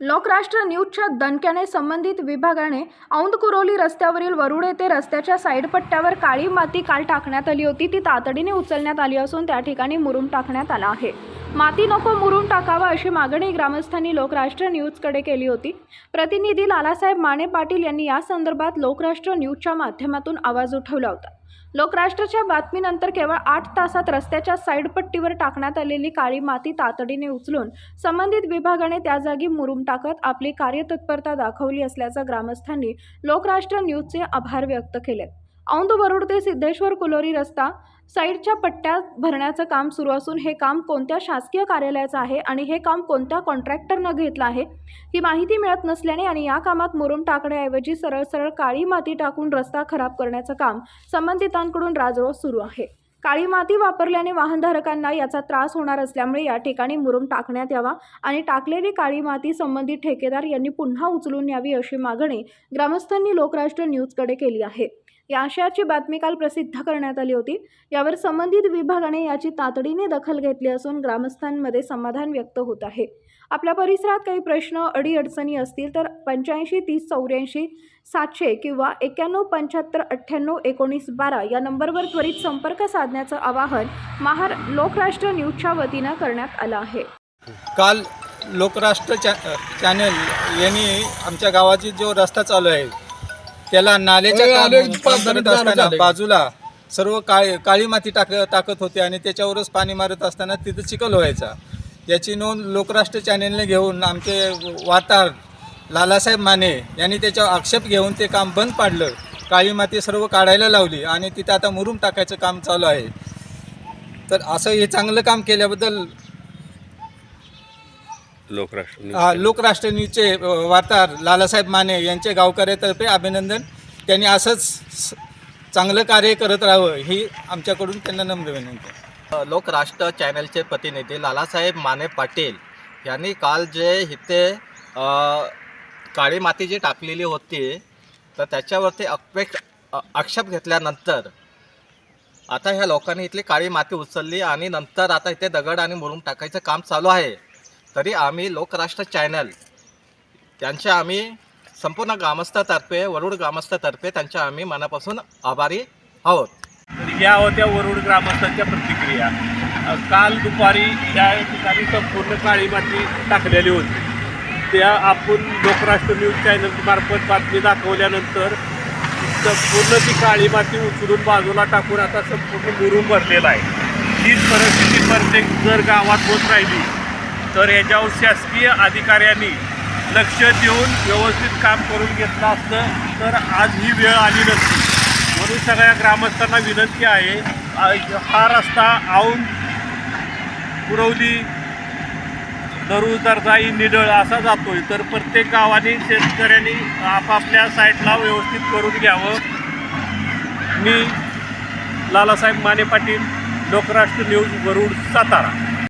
लोकराष्ट्र न्यूजच्या दणक्याने संबंधित विभागाने औंद कुरोली रस्त्यावरील वरुड येथे रस्त्याच्या साईडपट्ट्यावर काळी माती काल टाकण्यात आली होती. ती तातडीने उचलण्यात आली असून त्या ठिकाणी मुरुम टाकण्यात आला आहे. माती नको मुरुम टाकावा अशी मागणी ग्रामस्थांनी लोकराष्ट्र न्यूजकडे केली होती. प्रतिनिधी लालासाहेब माने पाटील यांनी या संदर्भात लोकराष्ट्र न्यूजच्या माध्यमातून आवाज उठवला होता. लोकराष्ट्राच्या बातमीनंतर केवळ आठ तासात रस्त्याच्या साईडपट्टीवर टाकण्यात आलेली काळी माती तातडीने उचलून संबंधित विभागाने त्या जागी मुरुम टाकत आपली कार्यतत्परता दाखवली असल्याचं ग्रामस्थांनी लोकराष्ट्र न्यूजचे आभार व्यक्त केले औंध बरोड ते सिद्धेश्वर कुलोरी रस्ता साईडच्या पट्ट्या भरण्याचं काम सुरू असून हे काम कोणत्या शासकीय कार्यालयाचं आहे आणि हे काम कोणत्या कॉन्ट्रॅक्टरनं घेतलं आहे ही माहिती मिळत नसल्याने आणि या कामात मुरुम टाकण्याऐवजी सरळ सरळ काळी माती टाकून रस्ता खराब करण्याचं काम संबंधितांकडून राजरोस सुरू आहे. काळी माती वापरल्याने वाहनधारकांना याचा त्रास होणार असल्यामुळे या ठिकाणी मुरुम टाकण्यात यावा आणि टाकलेली काळी माती संबंधित ठेकेदार यांनी पुन्हा उचलून यावी अशी मागणी ग्रामस्थांनी लोकराष्ट्र न्यूजकडे केली आहे. या आशयाची बातमी काल प्रसिद्ध करण्यात आली होती. यावर संबंधित विभागाने याची तातडीने दखल घेतली असून ग्रामस्थांमध्ये समाधान व्यक्त होत आहे. आपल्या परिसरात काही प्रश्न अडीअडचणी असतील तर पंच्याऐंशी तीस चौऱ्याऐंशी सातशे किंवा एक्क्याण्णव पंच्याहत्तर अठ्ठ्याण्णव एकोणीस बारा या नंबरवर त्वरित संपर्क साधण्याचं आवाहन महार लोकराष्ट्र न्यूजच्या वतीनं करण्यात आलं आहे. काल लोकराष्ट्र चॅ चॅनल यांनी आमच्या गावाची जो रस्ता चालू आहे त्याला नाल्याच्या काम- काम करत असताना. बाजूला सर्व काळी काळी माती टाक टाकत होते आणि त्याच्यावरच पाणी मारत असताना तिथं चिखल व्हायचा. याची नोंद लोकराष्ट्र चॅनेलने घेऊन आमचे वार्ताहर लालासाहेब माने यांनी त्याच्यावर आक्षेप घेऊन ते काम बंद पाडलं. काळी माती सर्व काढायला लावली आणि तिथं आता मुरुम टाकायचं काम चालू आहे. तर असं हे चांगलं काम केल्याबद्दल लोकराष्ट्र न्यूज हा, लोकराष्ट्र न्यूजचे वार्ताहर लालासाहेब माने यांचे गावकऱ्यातर्फे अभिनंदन. त्यांनी असंच चांगलं कार्य करत राहावं ही आमच्याकडून त्यांना नम्र विनंती. लोकराष्ट्र चॅनलचे प्रतिनिधी लालासाहेब माने पाटील यांनी काल जे इथे काळी माती जी टाकलेली होती तर त्याच्यावरती अपेक्ष आक्षेप घेतल्यानंतर आता ह्या लोकांनी इथली काळी माती उचलली आणि नंतर आता इथे दगड आणि मुरुम टाकायचं काम चालू आहे. तरी आम्ही लोकराष्ट्र चॅनल त्यांच्या आम्ही संपूर्ण ग्रामस्थातर्फे वरुड ग्रामस्थातर्फे त्यांच्या आम्ही मनापासून आभारी आहोत. या होत्या वरुड ग्रामस्थांच्या प्रतिक्रिया. काल दुपारी या ठिकाणी संपूर्ण काळी माती टाकलेली होती. त्या आपण लोकराष्ट्र न्यूज चॅनलमार्फत बातमी दाखवल्यानंतर संपूर्ण ती काळी माती उचलून बाजूला टाकून आता संपूर्ण मुरुम भरलेला आहे. हीच परिस्थिती प्रत्येक जर गावात होत राहिली तर याच्यावर शासकीय अधिकाऱ्यांनी लक्ष देऊन व्यवस्थित काम करून घेतलं असतं. तर आज ही वेळ आली नसती. म्हणून सगळ्या ग्रामस्थांना विनंती आहे हा रस्ता आऊन पुरवली. दरुदरजाई निडळ असा जातोय. तर प्रत्येक गावाने शेतकऱ्यांनी आपापल्या साईडला व्यवस्थित करून घ्यावं. मी लालासाहेब माने पाटील लोकराष्ट्र न्यूज वरुड सातारा.